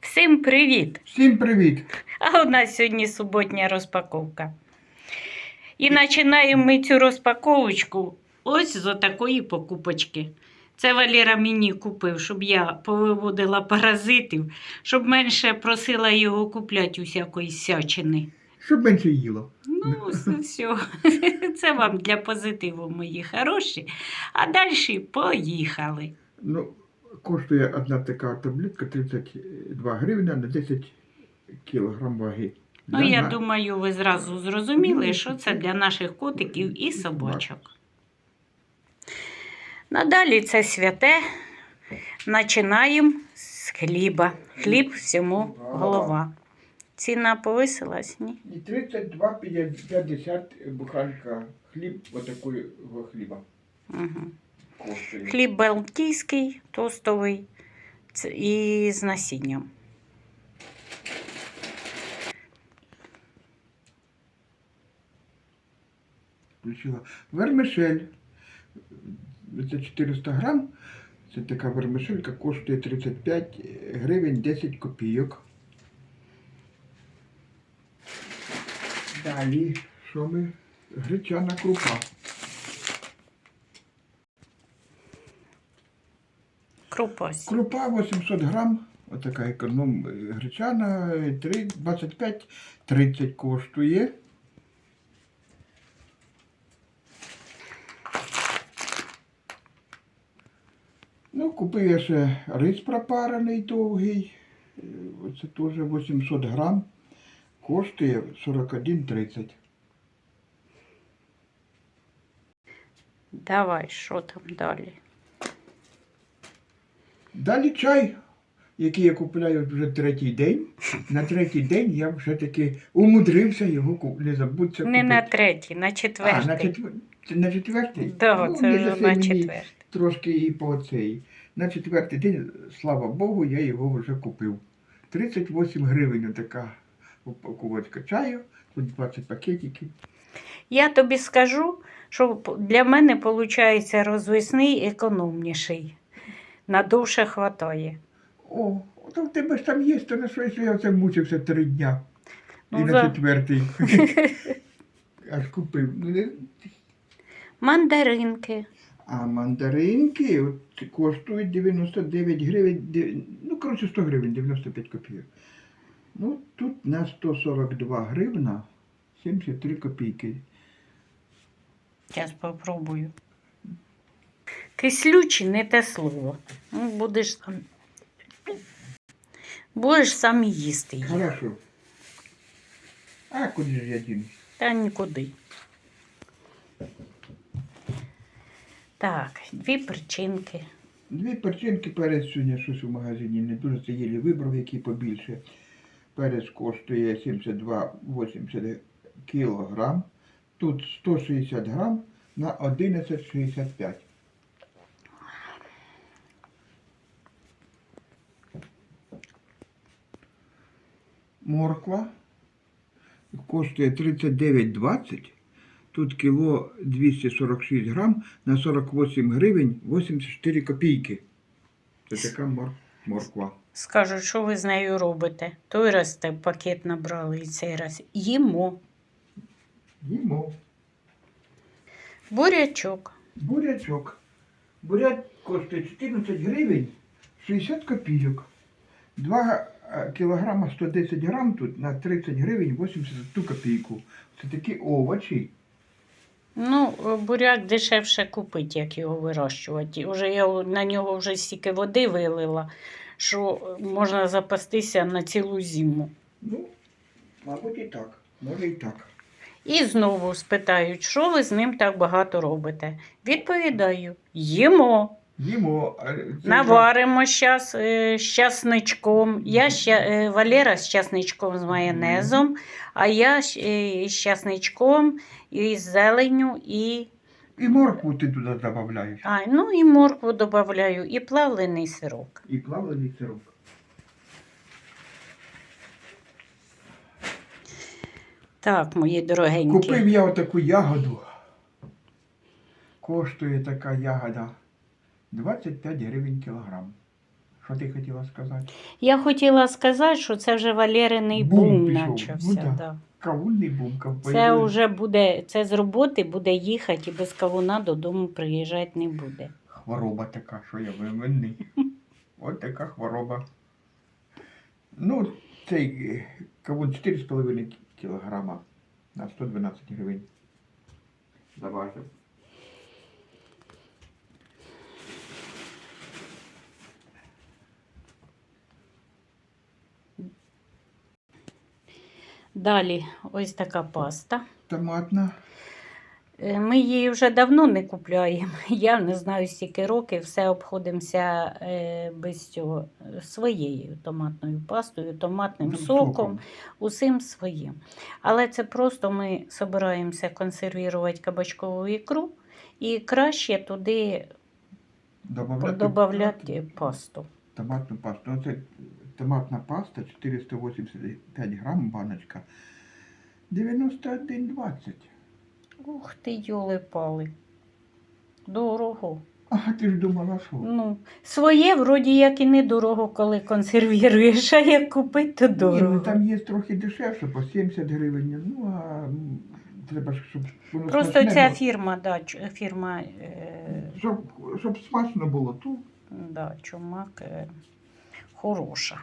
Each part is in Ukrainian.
Всім привіт! Всім привіт! А у нас сьогодні суботня розпаковка. І починаємо ми цю розпаковочку ось з отакої покупочки. Це Валера мені купив, щоб я повиводила паразитів, щоб менше просила його купляти усякої сячини. Щоб менше їло. Ну, все. Це вам для позитиву, мої хороші. А далі поїхали. Ну, коштує одна така таблетка 32 гривні на 10 кілограм ваги. Ну, я на- думаю, ви зразу зрозуміли, що це для наших котиків і собачок. Надалі це святе. Починаємо з хліба. Хліб всьому голова. Ціна повисилась, ні? І 32,50 буханка хліб, отакого хліба Угу. Хліб балтійський, тостовий і з насінням. Вермишель. Це 400 грам. Це така вермишелька, коштує 35 гривень 10 копійок. Далі, що ми? Гречана крупа. Крупось. Крупа 800 грам. Отака економ е, гречана, е, три- 25-30 коштує. Ну, купив я ще рис пропарений довгий. Е, Оце теж 800 грам. Коштує 41,30. Давай, що там далі? Далі чай, який я купляю вже третій день. На третій день я вже-таки умудрився його куп... не забудься Не купити. на третій, на четвертий. А, на, четвер... на четвертий? Да, Ну, це вже на четвертий. Трошки і по цей. На четвертий день, слава Богу, я його вже купив. 38 гривень така упаковочка чаю, тут 20 пакетиків. Я тобі скажу, що для мене виходить розвесний економніший. Надовше хватає. О, то в тебе ж там є, то на що я це мучився три дня. І Ну, на за- четвертий. Аж купив. Ну, не- Мандаринки. А мандаринки от, коштують 99 гривень, де- ну, коротше, 100 гривень, 95 копійок. Ну, тут на 142 гривна 73 копійки. Зараз попробую. Кислючий не те слово. Ну, будеш сам. Будеш сам їсти їх. Хорошо. А куди ж я дінусь? Та нікуди. Так, дві причинки. Дві перчинки перець сьогодні щось у магазині не дуже це єлі вибрав, який побільше. Перець коштує 72,80 кілограм. Тут 160 грам на 11,65. Морква коштує 39,20. Тут кіло 246 грам на 48 гривень 84 копійки. Це така мор- морква. Скажуть, що ви з нею робите. Той раз те пакет набрали і цей раз. Їмо. Їмо. Бурячок. Бурячок. Буряк коштує 14 гривень 60 копійок. 2 кілограма 110 грам тут на 30 гривень 81 копійку. Це такі овочі. Ну, буряк дешевше купити, як його вирощувати. Уже я на нього вже стільки води вилила, що можна запастися на цілу зиму. Ну, мабуть, і так. Може і так. І знову спитають, що ви з ним так багато робите. Відповідаю: їмо. Їмо. Наваримо зараз з часничком. Я ща, е, Валера з часничком з майонезом, а я е, з часничком і з зеленню, і, І моркву ти туди додаєш. а, ну, і моркву додаю, і плавлений сирок. І плавлений сироп. Так, мої дорогенькі. Купив я отаку ягоду. Коштує така ягода 25 гривень кілограм. Що ти хотіла сказати? Я хотіла сказати, що це вже Валериний бум, Бум пішов. почався. Ну да. да. Кавунний бумка. Це вже буде, це з роботи буде їхати і без кавуна додому приїжджати не буде. Хвороба така, що я винний. От така хвороба. Ну, цей е, кавун 4,5 кілограма на 112 гривень. Заважив. Далі ось така паста. Томатна. Е, Ми її вже давно не купляємо. Я не знаю стільки років, все обходимося е, без цього своєю томатною пастою, томатним соком, усім своїм. Але це просто ми збираємося консервувати кабачкову ікру і краще туди додати пасту. томатну пасту. Томатна паста 485 грам баночка. 91,20. Ух ти, йоли-пали. Дорого. А ти ж думала, що? Ну, своє вроді як і недорого, коли консервіруєш, а як купити, то Ні, дорого. ну, там є трохи дешевше, по 70 гривень. Ну, а треба щоб воно Просто смачне ця було. фірма, да, ч- фірма е, Щоб, щоб смачно було, то да, чумак е, хороша.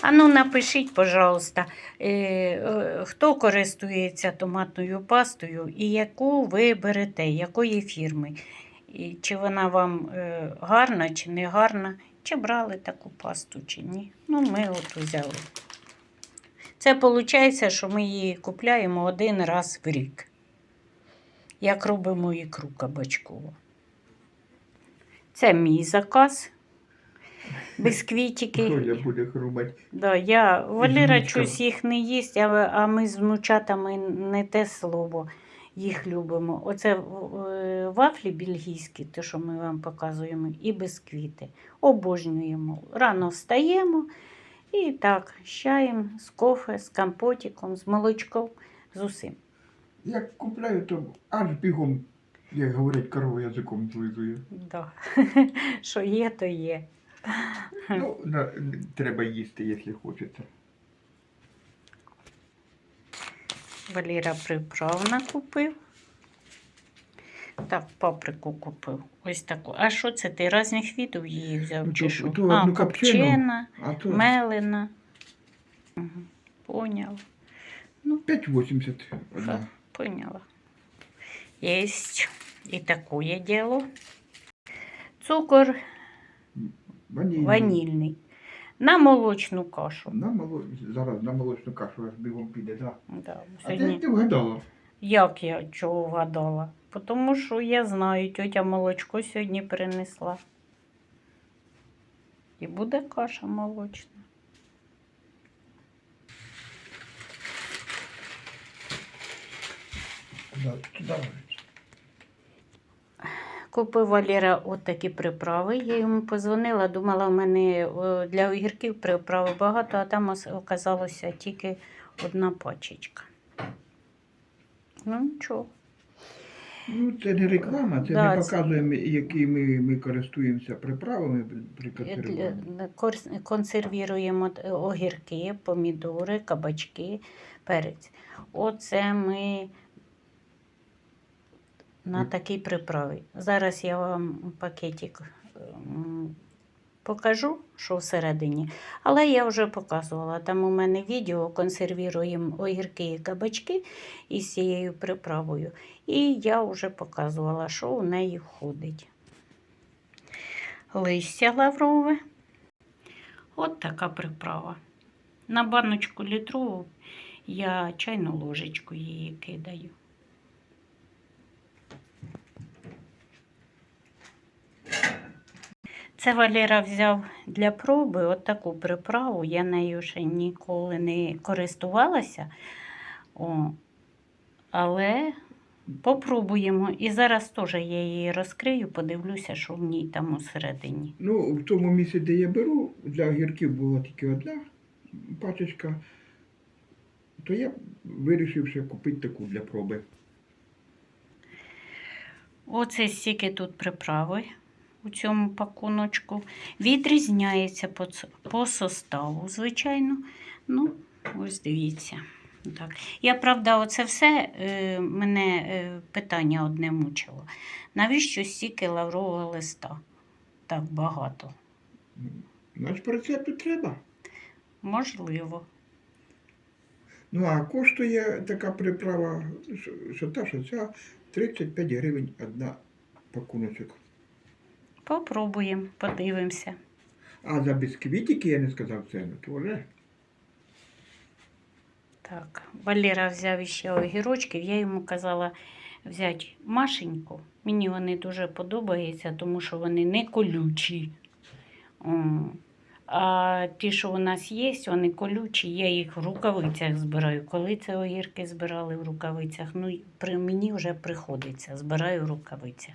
А ну напишіть, пожалуйста, е, е, хто користується томатною пастою і яку ви берете, якої фірми? І чи вона вам е, гарна, чи не гарна, чи брали таку пасту, чи ні. Ну, ми от взяли. Це виходить, що ми її купляємо один раз в рік. Як робимо ікру кабачкову. Це мій заказ. Бісквітики. Толя буде хрумати. Да, я, Валера внучками. щось їх не їсть, а, а ми з внучатами не те слово їх любимо. Оце е, вафлі бельгійські, те, що ми вам показуємо, і бісквіти. Обожнюємо. Рано встаємо і так, з чаєм, з кофе, з компотиком, з молочком, з усім. Як купляю, то аж бігом, як говорять, корова язиком злизує. Да. Що є, то є. Ну, на, треба їсти, якщо хочеться. Валера приправ накупив. Так, паприку купив. Ось таку. А що це ти? Різних видів її взяв? Ну, чи то- що? то а, одну копчену. копчена, А то мелена. Угу. Поняв. 5,80 Ха, одна. Поняла. Єсть. І таке діло. Цукор Ванільний. ванільний. На молочну кашу. На моло... Зараз на молочну кашу аж бігом піде, так. Да. Да, А ти ти вгадала? Як я чого вгадала? Тому що я знаю, тьотя молочко сьогодні принесла. І буде каша молочна. Туди, туди. Купив Валера от такі приправи. Я йому позвонила, думала, в мене для огірків приправи багато, а там оказалося тільки одна пачечка. Ну, нічого. Ну, це не реклама, це Да, ми це- показуємо, які ми, ми користуємося приправами при консервуванні. Консервіруємо огірки, помідори, кабачки, перець. Оце ми на Мгм. такій приправі. Зараз я вам пакетик покажу, що всередині. Але я вже показувала. Там у мене відео консервіруємо огірки і кабачки із цією приправою. І я вже показувала, що у неї входить листя лаврове. От така приправа. На баночку літрову я чайну ложечку її кидаю. Це Валера взяв для проби от таку приправу. Я нею ще ніколи не користувалася. О, але попробуємо. І зараз теж я її розкрию, подивлюся, що в ній там усередині. Ну, в тому місці, де я беру, для огірків була тільки одна пачечка, то я вирішив ще купити таку для проби. Оце стільки тут приправи у цьому пакуночку. Відрізняється по, по составу, звичайно. Ну, ось дивіться. Так. Я, правда, оце все е, мене е, питання одне мучило. Навіщо стільки лаврового листа? Так багато. Значить, по рецепту треба. Можливо. Ну, а коштує така приправа, що, що та, що ця 35 гривень одна пакуночок. Попробуємо, подивимося. А за бісквітики я не сказав ціну, то вже. Так, Валера взяв ще огірочків. Я йому казала взяти Машеньку. Мені вони дуже подобаються, тому що вони не колючі. А ті, що у нас є, вони колючі, я їх в рукавицях збираю. Коли це огірки збирали в рукавицях, ну при мені вже приходиться, збираю в рукавицях.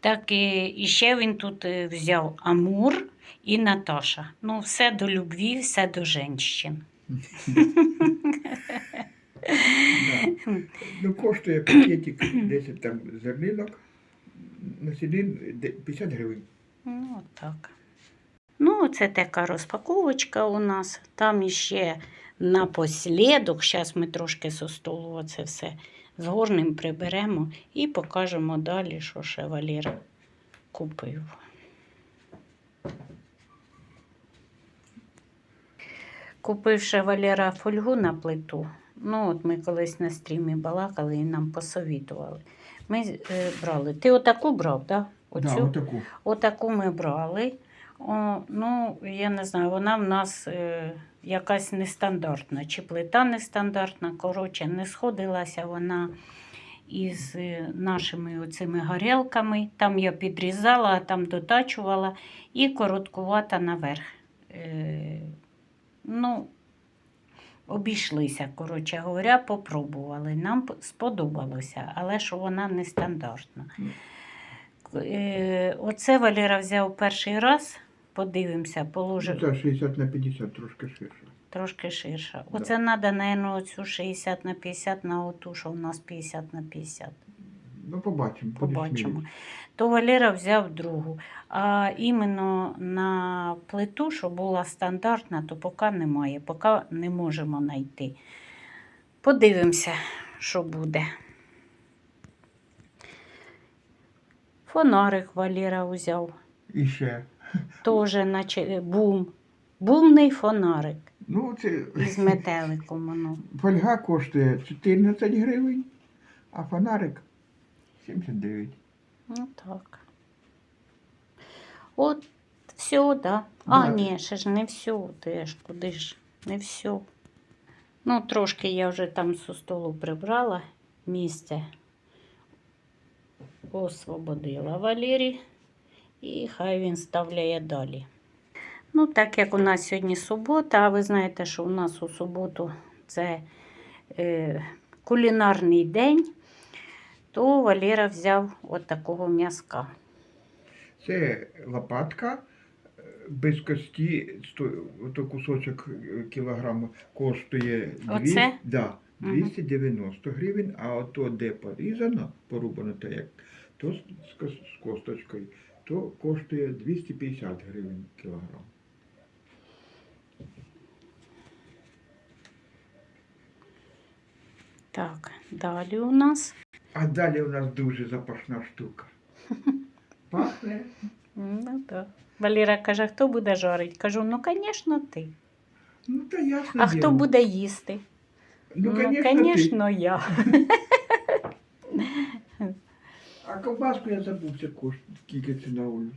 Так і, ще він тут е, взяв Амур і Наташа. Ну, все до любві, все до женщин. Ну, коштує пакетик 10 там зернинок, насінин де- 50 гривень. Ну, так. Ну, це така розпаковочка у нас. Там іще напослідок, зараз ми трошки со столу оце все згорнем приберемо і покажемо далі, що ще Валера купив. Купив ще Валера фольгу на плиту. Ну, от ми колись на стрімі балакали і нам посовітували. Ми е, брали. Ти отаку брав, так? Да? Да, отаку. Отаку ми брали. О, ну, я не знаю, вона в нас е, якась нестандартна, чи плита нестандартна, коротше, не сходилася вона із е, нашими оцими горілками. Там я підрізала, а там дотачувала і короткувата наверх. Е, ну, обійшлися, коротше говоря, попробували. Нам сподобалося, але що вона нестандартна. Е, Оце Валера взяв перший раз. Подивимося, положив Ну, Це 60 на 50, трошки ширше. трошки ширше. Да. Оце треба, мабуть, оцю 60 на 50 на оту, що в нас 50 на 50. Ну, побачимо. Побачимо. То Валера взяв другу. А іменно на плиту, що була стандартна, то поки немає, поки не можемо знайти. Подивимося, що буде. Фонарик Валера взяв. І ще. Тоже наче бум. Бумний фонарик Ну, це із метеликом. Воно. фольга коштує 14 гривень, а фонарик 79. Ну так. От все, да. А, Да. ні, ще ж не все. Ти ж куди ж? Не все. Ну, трошки я вже там зі столу прибрала місце. Освободила Валері. І хай він ставляє далі. Ну, так як у нас сьогодні субота, а ви знаєте, що у нас у суботу це е, кулінарний день, то Валера взяв от такого м'язка. Це лопатка е, без кості, ото кусочок кілограма коштує 200, Оце? да, Мгм. 290 гривень, а ото де порізано, порубано як, то кос- з косточкою, то коштує 250 гривень кілограм. Так, далі у нас. А далі у нас дуже запашна штука. Пахне. Ну, так. Валера каже, хто буде жарити? Кажу, ну, звісно, ти. Ну, та ясно. А діло. хто буде їсти? Ну, ну звісно, ти. звісно, я. А ковбаску я забувся кошт, скільки ціна у них.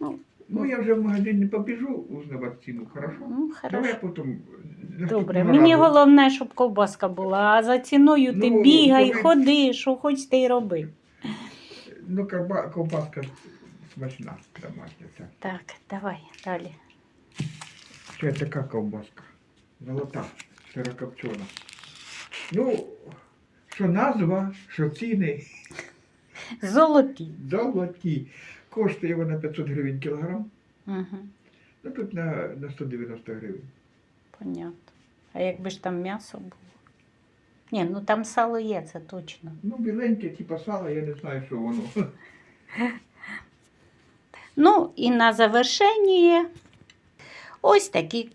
Ну, Ну, я вже в магазин не побіжу узнавати ціну, хорошо? Ну, Давай хорошо. потім. Добре, наступного мені разу. головне, щоб ковбаска була, а за ціною ти Ну, бігай, коли- ходи, що хоч ти й роби. Ну, ковба- ковбаска смачна, домашня. ця. Так, давай далі. Це така ковбаска. Золота, сирокопчена. Ну, що назва, що ціни Золоті. золоті. Коштує вона 500 гривень кілограм. Угу, Ну, тут на, на 190 гривень. понятно. А якби ж там м'ясо було? Ні, ну там сало є, це точно. Ну, біленьке, типа сала, я не знаю, що воно. Ну і на завершення ось такі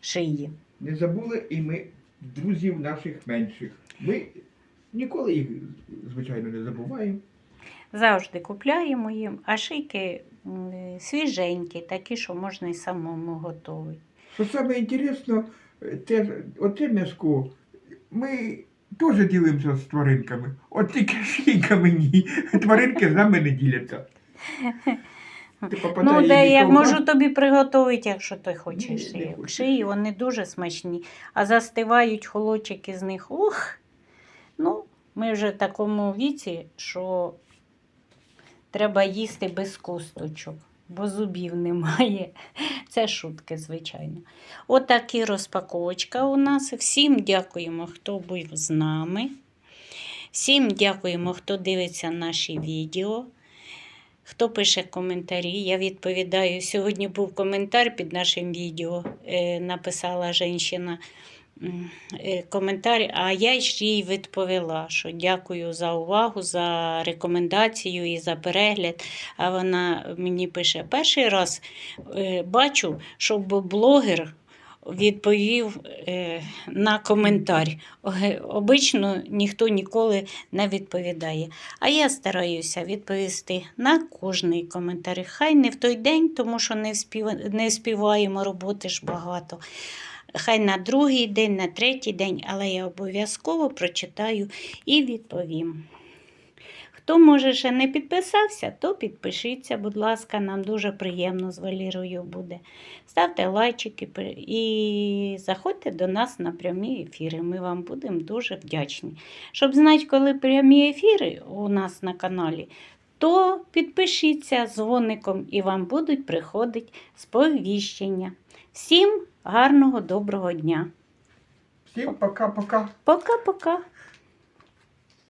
шиї. Не забули і ми друзів наших менших. Ми ніколи їх, звичайно, не забуваємо. Завжди купляємо їм, а шийки свіженькі, такі, що можна і самому готувати. Що саме інтересно, те, оце м'язко, ми теж ділимося з тваринками. От тільки шийками ні. Тваринки з нами не діляться. Ти Ну, де я можу тобі приготувати, якщо ти хочеш. Ні, не. Шиї, вони дуже смачні, а застивають холодчики з них. Ух! Ну, ми вже в такому віці, що треба їсти без косточок, бо зубів немає. Це шутки, звичайно. Отакі розпаковочка у нас. Всім дякуємо, хто був з нами. Всім дякуємо, хто дивиться наші відео. Хто пише коментарі, я відповідаю. Сьогодні був коментар під нашим відео. Е, написала жінка коментар, а я ж їй відповіла, що дякую за увагу, за рекомендацію і за перегляд. А вона мені пише: перший раз е, бачу, щоб блогер відповів е, на коментар. Обично ніхто ніколи не відповідає. А я стараюся відповісти на кожний коментар. Хай не в той день, тому що не, вспіваємо роботи ж багато. Хай на другий день, на третій день, але я обов'язково прочитаю і відповім. Хто, може, ще не підписався, то підпишіться, будь ласка, нам дуже приємно з Валірою буде. Ставте лайчики і заходьте до нас на прямі ефіри. Ми вам будемо дуже вдячні. Щоб знати, коли прямі ефіри у нас на каналі, то підпишіться дзвоником і вам будуть приходити сповіщення. Всім гарного, доброго дня. Всім пока-пока. Пока-пока.